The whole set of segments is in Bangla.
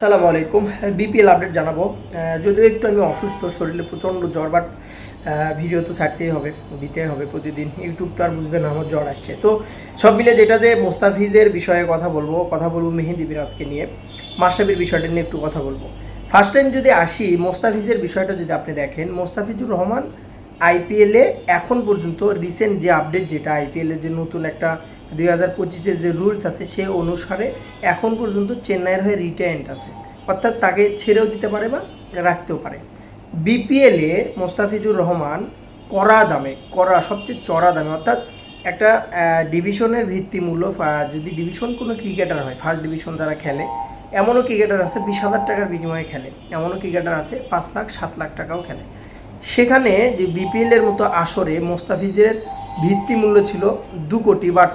আসসালামু আলাইকুম। বিপিএল আপডেট জানাব। যদিও একটু আমি অসুস্থ, শরীরে প্রচণ্ড জ্বর বাট ভিডিও তো ছাড়তেই হবে দিতে হবে প্রতিদিন। ইউটিউব তো আর বুঝবে না, আমার জ্বর আসছে। তো সব মিলে যেটা যে মোস্তাফিজের বিষয়ে কথা বলব কথা বলব মেহেদি বিরাজকে নিয়ে। মাসাবির বিষয়টা নিয়ে একটু কথা বলব। ফার্স্ট টাইম যদি আসি, মোস্তাফিজের বিষয়টা যদি আপনি দেখেন, মোস্তাফিজুর রহমান আইপিএলে এখন পর্যন্ত রিসেন্ট যে আপডেট যেটা আইপিএলের যে নতুন একটা দুই হাজার যে রুলস আছে সে অনুসারে এখন পর্যন্ত চেন্নাইয়ের হয়ে রিটায়ার্ড আছে। অর্থাৎ তাকে ছেড়েও দিতে পারে বা রাখতেও পারে। বিপিএলে মোস্তাফিজুর রহমান কড়া দামে, কড়া, সবচেয়ে চড়া দামে, অর্থাৎ একটা ডিভিশনের ভিত্তিমূল্য যদি ডিভিশন কোনো ক্রিকেটার হয় ফার্স্ট ডিভিশন যারা খেলে, এমনও ক্রিকেটার আছে বিশ হাজার টাকার বিনিময়ে খেলে, এমনও ক্রিকেটার আছে পাঁচ লাখ, সাত লাখ টাকাও খেলে। সেখানে যে বিপিএলের মতো আসরে মোস্তাফিজের ভিত্তিমূল্য ছিল দু কোটি বাট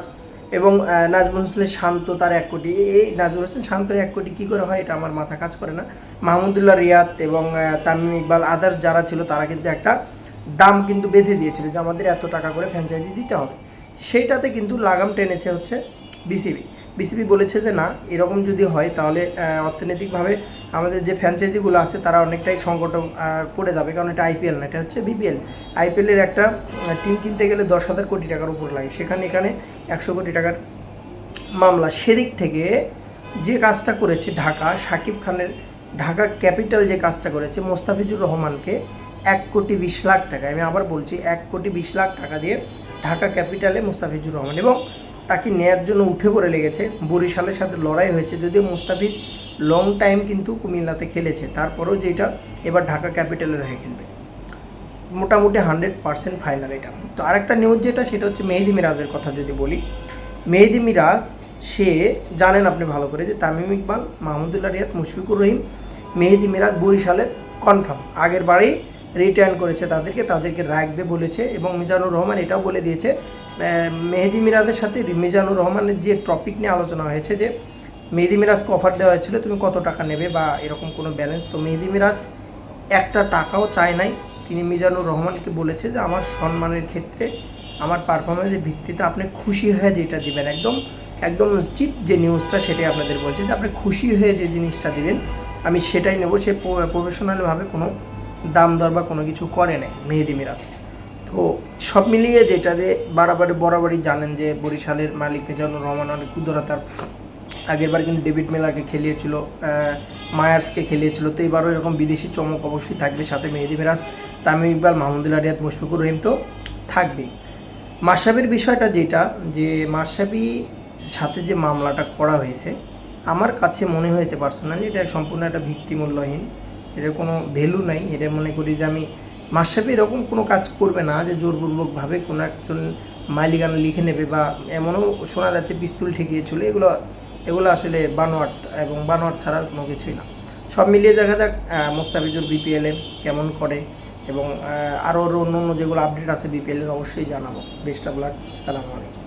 এবং নাজমুল হোসেনের শান্ত তার এক কোটি। এই নাজমুল হোসেন শান্তর এক কোটি কী করে হয়? এটা আমার মাথা কাজ করে না। মাহমুদুল্লাহ রিয়াদ এবং তামিম ইকবাল আদার্স যারা ছিল, তারা কিন্তু একটা দাম কিন্তু বেঁধে দিয়েছিল যে আমাদের এত টাকা করে ফ্র্যাঞ্চাইজি দিতে হবে। সেইটাতে কিন্তু লাগাম টেনেছে হচ্ছে বিসিবি বিসিবি বলেছে যে না, এরকম যদি হয় তাহলে অর্থনৈতিকভাবে আমাদের যে ফ্র্যাঞ্চাইজিগুলো আছে তারা অনেকটাই সংকট পড়ে যাবে। কারণ এটা আইপিএল না, এটা হচ্ছে বিপিএল আইপিএলের একটা টিম কিনতে গেলে দশ হাজার কোটি টাকার উপর লাগে। সেখানে, এখানে একশো কোটি টাকার মামলা। সেদিক থেকে যে কাজটা করেছে ঢাকা, সাকিব খানের, ঢাকা ক্যাপিটাল যে কাজটা করেছে মোস্তাফিজুর রহমানকে এক কোটি বিশ লাখ টাকা, আমি আবার বলছি এক কোটি বিশ লাখ টাকা দিয়ে ঢাকা ক্যাপিটালে মোস্তাফিজুর রহমান এবং তাকে নেয়ার জন্য উঠে পড়ে লেগেছে। বরিশালের সাথে লড়াই হয়েছে। যদিও মুস্তাফিজ লং টাইম কিন্তু কুমিল্লাতে খেলেছে। তারপরেও যেটা এবার ঢাকা ক্যাপিটালের হয়ে খেলবে। মোটামুটি হান্ড্রেড পার্সেন্ট ফাইনাল এটা। তো আরেকটা নিউজ যেটা, সেটা হচ্ছে মেহেদি মিরাজের কথা যদি বলি। মেহেদি মিরাজ, সে জানেন আপনি ভালো করে যে তামিম ইকবাল, মাহমুদুল্লাহ রিয়াদ, মুশফিকুর রহিম, মেহেদি মিরাজ বরিশালের কনফার্ম আগের বারেই রিটার্ন করেছে তাদেরকে। তাদেরকে রাখবে বলেছে এবং মিজানুর রহমান এটাও বলে দিয়েছে মেহেদি মিরাজের সাথে মিজানুর রহমানের যে টপিক নিয়ে আলোচনা হয়েছে যে মেহেদি মিরাজকে অফার দেওয়া হয়েছিল, তুমি কত টাকা নেবে বা এরকম কোনো ব্যালেন্স তো মেহেদি মিরাজ একটা টাকাও চায় নাই। তিনি মিজানুর রহমানকে বলেছে যে, আমার সম্মানের ক্ষেত্রে, আমার পারফরমেন্সের ভিত্তিতে আপনি খুশি হয়ে যেটা দিবেন, একদম একদম চিপ যে নিউজটা সেটাই আপনাদের বলছে যে, আপনি খুশি হয়ে যে জিনিসটা দিবেন, আমি সেটাই নেব। সে প্রফেশনালভাবে কোনো দাম দর বা কোনো কিছু করে নাই মেহেদি মিরাজ। সব মিলিয়ে যেটা যে বাড়াবাড়ি বরাবরই জানেন যে বরিশালের মালিক মিজানুর রহমান অনেক কুদরতার আগেরবার কিন্তু ডেভিড মেলারকে খেলিয়েছিল মায়ার্সকে খেলিয়েছিল। তো এবারও এরকম বিদেশি চমক অবশ্যই থাকবে সাথে মেহেদি মিরাজ, তামিম ইকবাল মাহমুদুল্লাহ রিয়াদ মুশফিকুর রহিম তো থাকবেই। মাসাবির বিষয়টা যেটা, যে মাসাবি সাথে যে মামলাটা করা হয়েছে, আমার কাছে মনে হয়েছে পার্সোনালি এটা সম্পূর্ণ একটা ভিত্তিমূল্যহীন। এটার কোনো ভ্যালু নাই। এটা মনে করি যে আমি মাসাবি এরকম কোনো কাজ করবে না যে জোরপূর্বকভাবে কোনো একজন মালিকানা লিখে নেবে বা এমনও শোনা যাচ্ছে পিস্তুল চলে, এগুলো এগুলো আসলে বানোয়াট এবং বানোয়াট ছাড়ার কোনো কিছুই না। সব মিলিয়ে দেখা যাক মোস্তাফিজুর বিপিএলে কেমন করে এবং আরও অন্য অন্য যেগুলো আপডেট আছে বিপিএলের অবশ্যই জানাব। বেস্ট অফ লাক সালামু আলাইকুম।